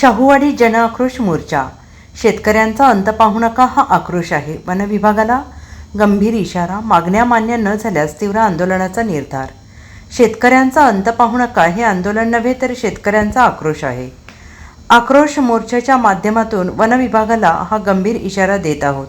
शाहूवाडी जनआक्रोश मोर्चा. शेतकऱ्यांचा अंत पाहू नका हा आक्रोश आहे. वन विभागाला गंभीर इशारा मागण्या मान्य न झाल्यास तीव्र आंदोलनाचा निर्धार. शेतकऱ्यांचा अंत पाहू नका हे आंदोलन नव्हे तर शेतकऱ्यांचा आक्रोश आहे. आक्रोश मोर्चाच्या माध्यमातून वन विभागाला हा गंभीर इशारा देत आहोत.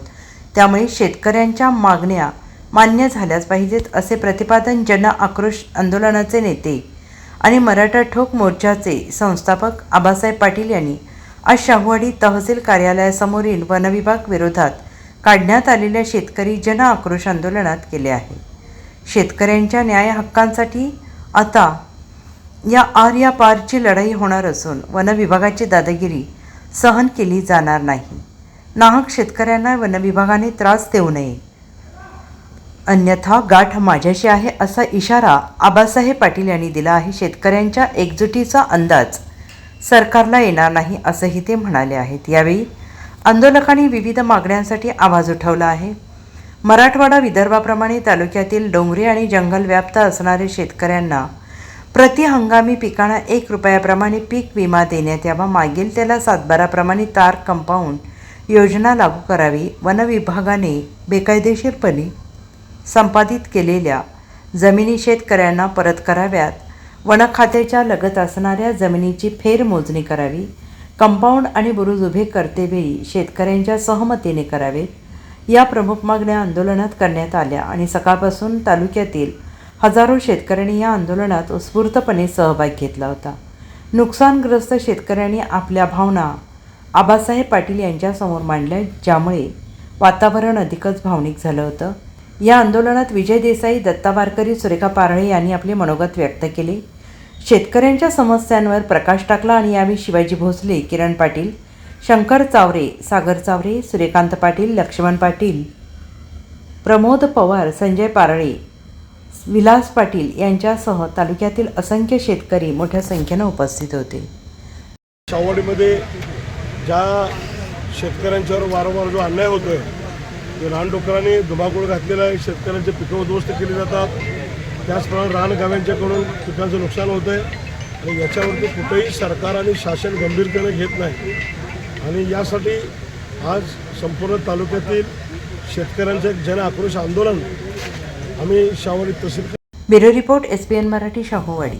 त्यामुळे शेतकऱ्यांच्या मागण्या मान्य झाल्याच पाहिजेत असे प्रतिपादन जन आक्रोश आंदोलनाचे नेते आणि मराठा ठोक मोर्चाचे संस्थापक आबासाहेब पाटील यांनी आज शाहूवाडी तहसील कार्यालयासमोरील वनविभाग विरोधात काढण्यात आलेल्या शेतकरी जन आक्रोश आंदोलनात केले आहे. शेतकऱ्यांच्या न्याय हक्कांसाठी आता या आर या पारची लढाई होणार असून वनविभागाची दादागिरी सहन केली जाणार नाही. नाहक शेतकऱ्यांना वनविभागाने त्रास देऊ नये. अन्यथा गाठ माझ्याशी आहे असा इशारा आबासाहेब पाटील यांनी दिला आहे. शेतकऱ्यांच्या एकजुटीचा अंदाज सरकारला येणार नाही असंही ते म्हणाले आहेत. यावेळी आंदोलकांनी विविध मागण्यांसाठी आवाज उठवला आहे. मराठवाडा विदर्भाप्रमाणे तालुक्यातील डोंगरी आणि जंगल व्याप्त असणाऱ्या शेतकऱ्यांना प्रति हंगामी पिकांना एक रुपयाप्रमाणे पीक विमा देण्यात यावा. मागील त्याला सातबाराप्रमाणे तार कंपाऊंड योजना लागू करावी. वनविभागाने बेकायदेशीरपणे संपादित केलेल्या जमिनी शेतकऱ्यांना परत कराव्यात. वनखात्याच्या लगत असणाऱ्या जमिनीची फेरमोजणी करावी. कंपाऊंड आणि बुरुज उभे करतेवेळी शेतकऱ्यांच्या सहमतीने करावेत. या प्रमुख मागण्या आंदोलनात करण्यात आल्या आणि सकाळपासून तालुक्यातील हजारो शेतकऱ्यांनी या आंदोलनात उत्स्फूर्तपणे सहभाग घेतला होता. नुकसानग्रस्त शेतकऱ्यांनी आपल्या भावना आबासाहेब पाटील यांच्यासमोर मांडल्या ज्यामुळे वातावरण अधिकच भावनिक झालं होतं. या आंदोलनात विजय देसाई दत्ता वारकरी सुरेखा पारळे यांनी आपले मनोगत व्यक्त केले. शेतकऱ्यांच्या समस्यांवर प्रकाश टाकला आणि यावेळी शिवाजी भोसले किरण पाटील शंकर चावरे सागर चावरे सूर्यकांत पाटील लक्ष्मण पाटील प्रमोद पवार संजय पारळे विलास पाटील यांच्यासह तालुक्यातील असंख्य शेतकरी मोठ्या संख्येनं उपस्थित होते. शावडीमध्ये ज्या शेतकऱ्यांच्यावर वारंवार जो अन्याय होतोय जो रानडुकरांनी धुमाकूळ घातलेला आहे. शेतकऱ्यांचे पिकं उद्ध्वस्त केली जातात. त्याचप्रमाणे रानगाव्यांच्याकडून पिकांचं नुकसान होतं आहे. आणि याच्यावरती कुठेही सरकार आणि शासन गंभीरतेने घेत नाही. आणि यासाठी आज संपूर्ण तालुक्यातील शेतकऱ्यांचं एक जन आक्रोश आंदोलन आम्ही शावडी तहसील bureau report S P N Marathi Shahuwadi.